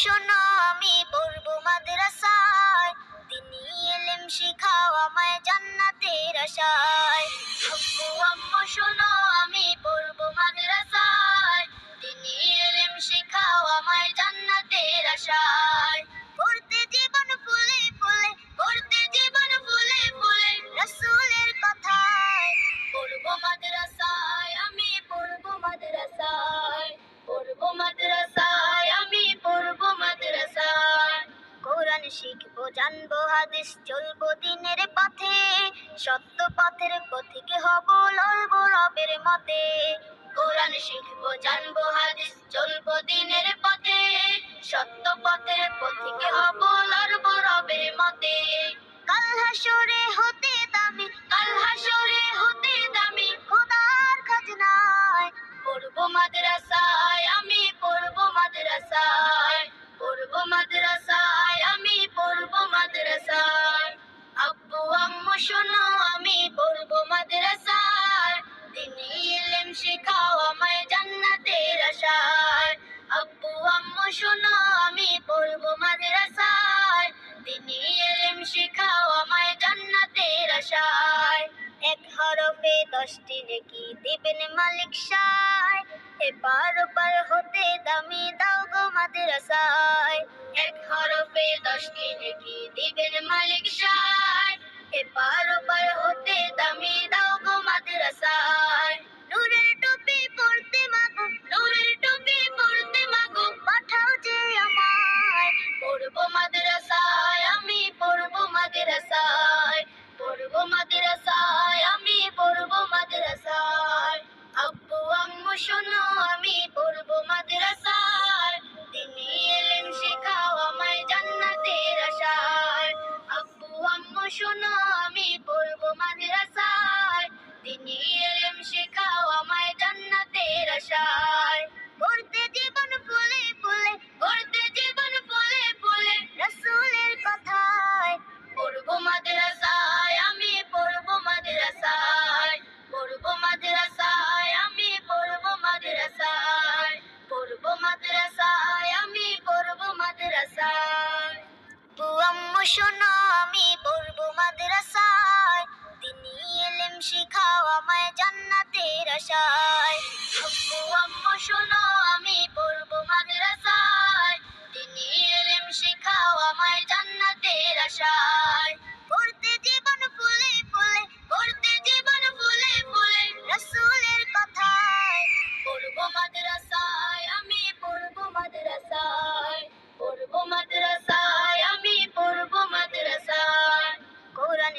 শোনো আমি পড়ব মাদ্রাসায়। তিনি এলেম শিখাও আমায় জান্নাতের আশায়। আব্বু আম্মু শোনো শিখব, জানব, হাদিস চলবো দিনের পথে। সত্য পথের পথিকে হব, লড়বো রবের মতে। কোরআন শিখব, জানব, হাদিস চলবো দিনের পথে। সত্য পথের পথিকে হব, লড়বো জান্নাতের এক হরফে দশটি নেকি দিবেন মালিক সায়। এপার ওপার হতে দামি দাও গো মাদ্রাসায়। এক হরফে দশটি নেকি দিবেন মালিক সায়। এপার ওপার শোনো, আমি পড়ব মাদ্রাসায়। তিনি এলেম শিখাও আমায় জান্নাতের আশায়। আব্বু, আম্মু, শোনো, আমি পড়ব মাদ্রাসায়। তিনি এলেম শিখাও আমায় জান্নাতের আশায়।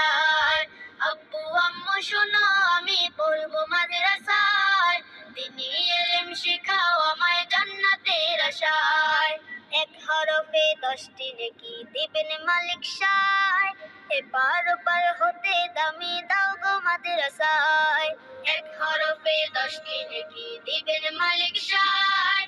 জান্নাতের আব্বু, আম্মু, শোনো, আমি পড়ব মাদ্রাসায়। তিনি ইলম শিখাও আমায় জান্নাতের আশায়। এক হরফে দশটি নেকি দিবেন মালিক সায়। এপার ওপার হতে দামি দাও গো মাদ্রাসায়। এক হরফে দশটি নেকি দিবেন মালিক সায়।